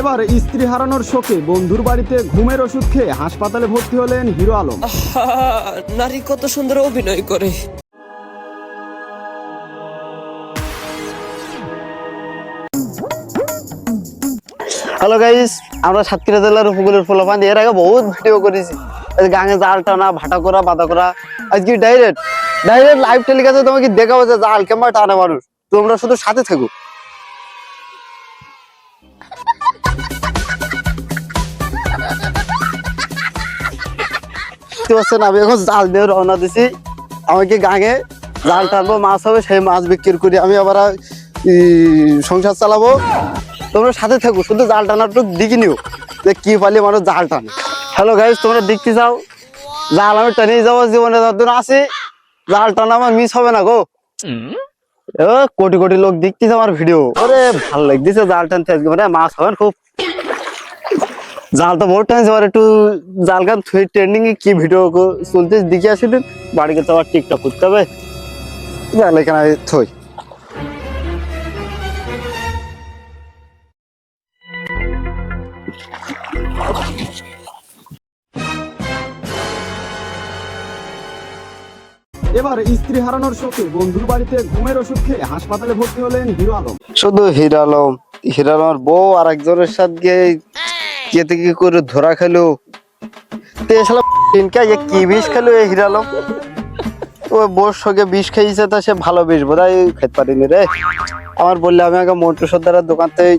এবার স্ত্রী হারানোর শোকে বন্ধুর বাড়িতে ঘুমের ওষুধ খেয়ে হাসপাতালে ভর্তি হলেন হিরো আলম। নারী কত সুন্দর অভিনয় করে। হ্যালো গাইস আমরা সাতক্ষীরা জেলার উপকূলের ফলাফান এর আগে বহুত ভিডিও করেছি। এই গাঙে জাল টানা ভাটা করা বাঁধা করা। আজকে ডাইরেক্ট ডাইরেক্ট লাইভ টেলিকাস্টে তোমাকে দেখাবো যে জাল কেমন টানা মানুষ। তোমরা শুধু সাথে থাকো। দেখতে পাচ্ছেন, আমি এখন জাল দিয়ে রওনা দিছি। আমাকে গাঙে জাল টানবো, মাছ হবে, সেই মাছ বিক্রি করি। আমি আবার সংসার চালাবো। তোমরা সাথে থাকো, শুধু জাল টানার দিকে নিও, যে কি পালি মানুষ জাল টানে। হ্যালো গাইজ তোমরা দেখতে চাও, জাল আমি টানিয়ে যাব জীবনে, যতদিন আছি, জাল টানা আমার মিস হবে না গো। কোটি কোটি লোক দেখতেছে আমার ভিডিও ওরে, ভালো লাগতেছে জাল টানতে আজকে মানে মাছ হবে খুব জাল তো বহুত টাইম এবার একটু জাল গান থুই ট্রেন্ডিং এ কি ভিডিও চলতে দেখে আসিলেন। বাড়ি গেছে আবার টিকটক করতে হবে। জাল এখানে থই। এবার স্ত্রী হারানোর শোকে বন্ধুর বাড়িতে ঘুমের ওষুধ খেয়ে হাসপাতালে ভর্তি হলেন হিরো আলম। শুধু হিরালম হিরালমের বউ আর একজনের সাথে গিয়ে কে করে ধরা খেলো? তে শালা কি বিষ খেলো এই হিরালম ও বউর সঙ্গে বিষ খাইছে তা সে ভালো বিষ বোধহয় খেতে পারিনি রে। আমার বললে আমি আগে মন্টু সর্দারের দোকান থেকে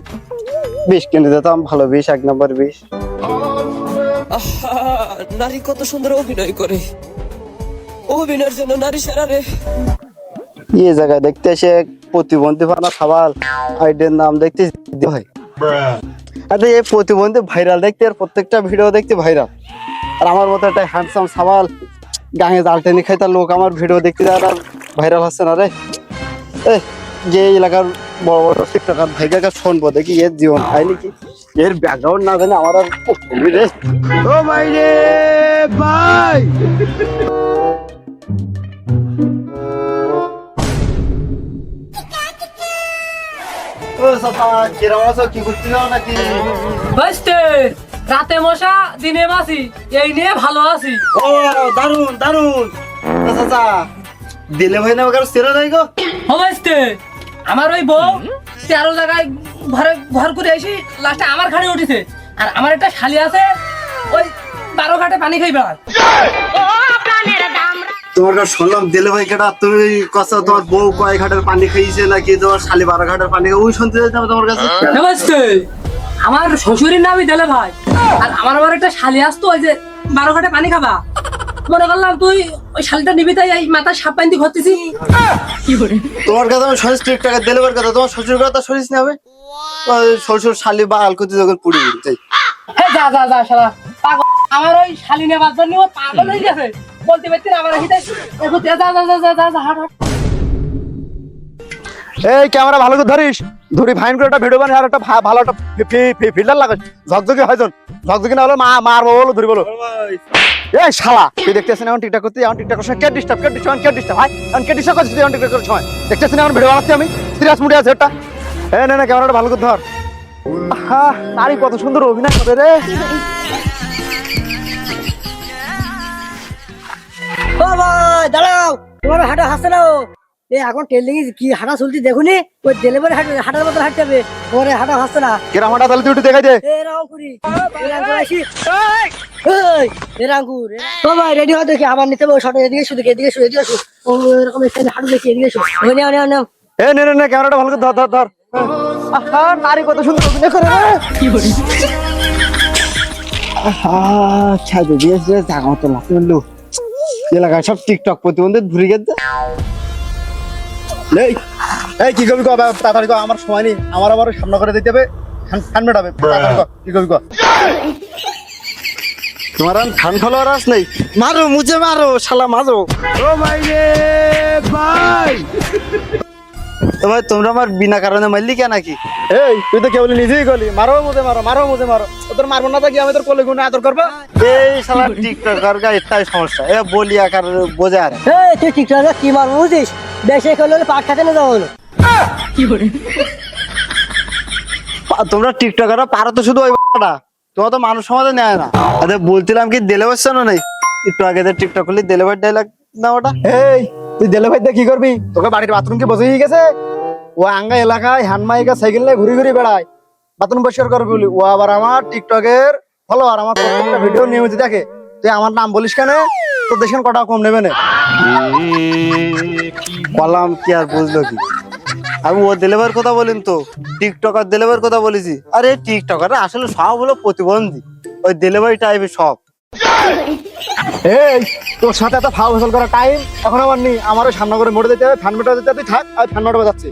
বিষ কিনে দিতাম ভালো বিষ এক নম্বর বিষ। নারী কত সুন্দর অভিনয় করে। অভিনয়ের জন্য নারী সেরা রে। এই জায়গায় দেখতে এসে প্রতিবন্ধী ফানা সাবাল আইডের নাম দেখতে হয়। আরে এই প্রতিবন্ধী ভাইরাল দেখতে, আর প্রত্যেকটা ভিডিও দেখতে ভাইরাল। আর আমার মতো একটা হ্যান্ডসাম সাবাল, গাঙে জাল টেনে খাই তার লোক আমার ভিডিও দেখতে আর ভাইরাল হচ্ছে না রে। এই, যে এলাকার বড় বড় টিকটকার ভাইকে শুনব, দেখি এর জীবন হয় নাকি? এর ব্যাকগ্রাউন্ড না জানে আমার আর রে। ও ভাই রে ভাই! নাকি রাতে মশা দিনে মাসি এই নিয়ে ভালো আছি। ও দারুণ দারুণ চাচা দিলে ভাই না সেরা নাই গো। আমার ওই বউ তেরো জায়গায় ঘরে ঘর করে এসি লাস্টে আমার ঘাড়ে উঠেছে। আর আমার একটা শালি আছে ওই বারো ঘাটে পানি খাই বেড়ায় তোমার কাছে শুনলাম দিলে ভাই কেটা তুমি কথা তোমার বউ কয় ঘাটের পানি খাইছে নাকি তোমার শালি বারো ঘাটের পানি ওই শুনতে যাইতাম তোমার কাছে। এ বাস্তে আমার শ্বশুরের নামই দিলে ভাই। আর আমার আবার একটা শালি আসতো ওই যে বারো ঘাটে পানি খাবা। মনে করলাম তুই ওই শালিটা নিবি তাই এই মাথায় সাপ পাইন্তি ঘরতেছি। কি করে? তোমার কাছে আমি শুনিস ঠিক টাকা দিলে কথা তোমার শ্বশুর কথা শুনিস না হবে শ্বশুর শালি বা আলকুতি যখন পুড়ি পুড়ি তাই। হে যা যা যা শালা পাগল। আমার ওই শালি নেবার জন্য পাগল হয়ে গেছে। এই ক্যামেরা ভালো করে ধরিস। ধরি ফাইন করে একটা ভিডিও বানিয়ে আর একটা ভালো একটা ফিল্টার লাগাস। ঝকঝকে হয়জন ঝকঝকে না হলে মা মারবো বলো ধরি বলো। এই শালা, তুই দেখতেছিস এখন টিকটক করতে? এখন টিকটক করছিস কে ডিস্টার্ব কে ডিস্টার্ব কে ডিস্টার্ব ভাই এখন কে ডিস্টার্ব করছিস এখন টিকটক করার সময়? দেখতেছিস এখন ভিডিও বানাচ্ছি আমি? সিরিয়াস মুডে আছে এটা এ না না, ক্যামেরাটা ভালো করে ধর। আহা নারী কত সুন্দর অভিনয় করে রে। ও ভাই দাঁড়াও। তোমার হাঁটা হাসতে নাও এই এখন ট্রেন্ডিং কি হাঁটা চলতি দেখুনি? ওই ডেলিভারি হাঁটা হাঁটার মতো হাঁটতে হবে। পরে হাঁটা হাসতে না। কেরাম হাঁটা তাহলে তুই একটু দেখাই দে। এ রাঙ্কুরি এ রাঙ্কুর আসি। এই, এ রাঙ্কুর ও ভাই রেডি হও দেখি আবার নিতে হবে। শর্ট এদিকে শুধু এদিকে শুধু এদিকে শুধু ও এরকম স্টাইলে হাঁটু দেখি এদিকে শুধু ওই নাও নাও নাও। এ নে নে ক্যামেরাটা ভালো করে ধর ধর ধর। আহা নারী কত সুন্দর অভিনয় করে রে আচ্ছা যদি এসে জাগা মতো লাগতে বলল এলাকায় সব টিকটক প্রতিবন্ধী ঘুরে গেছে। এই এই কি কবি কবে তাড়াতাড়ি কর আমার সময় নেই। আমার আবার সামনে করে দিতে হবে। তাড়াতাড়ি কি কবি কর তোমার আর ধান ফলোয়ার আস নেই? মারো মুজে মারো শালা মারো। ও ভাই রে ভাই। তো ভাই তোমরা আমার বিনা কারণে মারলি কেন নাকি? এই তুই তো কেবল নিজেই গলি মারো মুজে মারো মারো মুজে মারো। তোর মারবো না থাকি আমি তোর কোলে আদর করব? এই শালা টিকটকার গা এটাই সমস্যা। এ বলি আকার বোঝে আর। এই তুই আছে কি মারবো বুঝিস? বেশি করলে পাট খাতে না যাব। পা- তোমরা টিকটকাররা পারো তো শুধু ওই তোমার তো মানুষ সমাজে নেয় না। আরে বলছিলাম কি ডেলিভার না নেই একটু আগে টিকটক করলি ডেলিভার ডায়লগ না ওটা এই তুই দেলে ভাই কি করবি? তোকে বাড়ির বাথরুম কি বসে গেছে? ও আঙ্গা এলাকায় হ্যান্ডমাইকা সাইকেল নিয়ে ঘুরে ঘুরে বেড়ায়। বাথরুম পরিষ্কার করবি বলি ও আবার আমার টিকটকের ফলোয়ার আমার প্রত্যেকটা ভিডিও নিয়মিত দেখে। তুই আমার নাম বলিস কেন? তোর দেশের কটা কম নেবে না? বললাম কি আর বুঝলো কি? আমি ও ডেলিভার কথা বলিন তো টিকটকার ডেলিভার কথা বলেছি। আরে টিকটকার আসলে সব হলো প্রতিবন্ধী। ওই ডেলিভারি টাইপের সব। এই তোর সাথে এত ফাও ফসল করা টাইম এখন আমার নেই আমারও সামনে করে মোড়ে দিতে হবে ফ্যান মেটা দিতে তুই থাক আর ফ্যান মেটা বাজাচ্ছি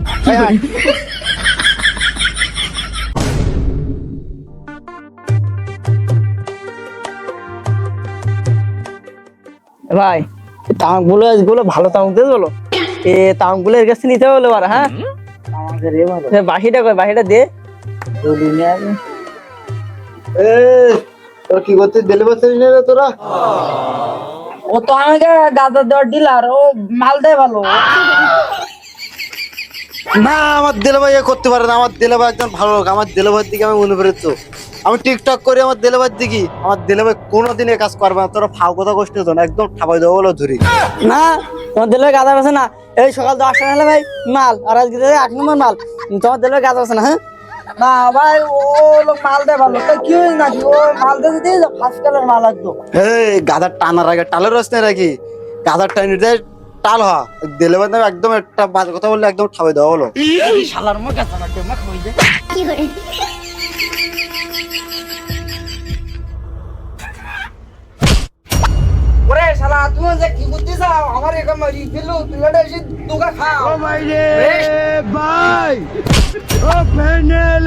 ভাই তামাকগুলো গুলো ভালো তামাক দিয়ে বলো। এ তামাকগুলো এর কাছে নিতে হলো আর হ্যাঁ? এ, বাকিটা কই বাকিটা দে। কি করতে ডেলিভারি রে তোরা? ও তো আমাকে গাদা দেওয়ার ডিলার ও মাল দেয় ভালো। না আমার করতে পারে না। আমার একজন ভালো লোক। আমার দিকে আমি মনে করি তো আমি টিকটক করি আমার ডেলিভারির দিকে। আমার ডেলিভারি কোনোদিন এ কাজ করবে না। তোরা ফাও কথা কষ্ট তো না। একদম ঠাপাই দেবো বলো ধরি। না তোমার দিলে গাদা আছে না। এই সকাল দশটা হলে ভাই মাল। আর আজকে দিলে এক নম্বর মাল। তোমার দিলে গাদা আছে না হ্যাঁ? না ভাই ও লোক মাল দেয় ভালো। তো কি হয়েছে নাকি? ও মাল দিয়ে দিতে ফার্স্ট কালার মাল একদম এই গাধার টানার আগে টালের রস নেই নাকি? গাধার টানি দেয় টাল হা। দিলে দেবে একদম একটা বাজে কথা বললে একদম ঠাবে দেওয়া হলো। শালার মুখ আছে না দেমাক আমার এরকম মারি ফেলো তুই এটা এসে দুগা খাও। ও ভাই রে ভাই ও প্যানেল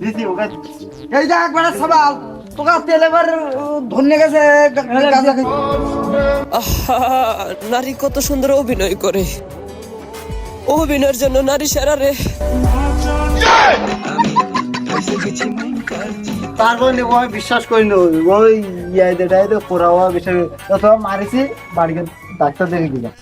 দিদি ওকে। এই যে একবার সবাল। তোকে তেল এবার ধন্য গেছে নারী কত সুন্দর অভিনয় করে। অভিনয়ের জন্য নারী সেরা রে। তারপর নেব আমি বিশ্বাস করি না। ওই ইয়ে দেটাই তো পোড়াওয়া বিষয় অথবা মারিছি বাড়িতে ডাক্তার দেখে দিলাম।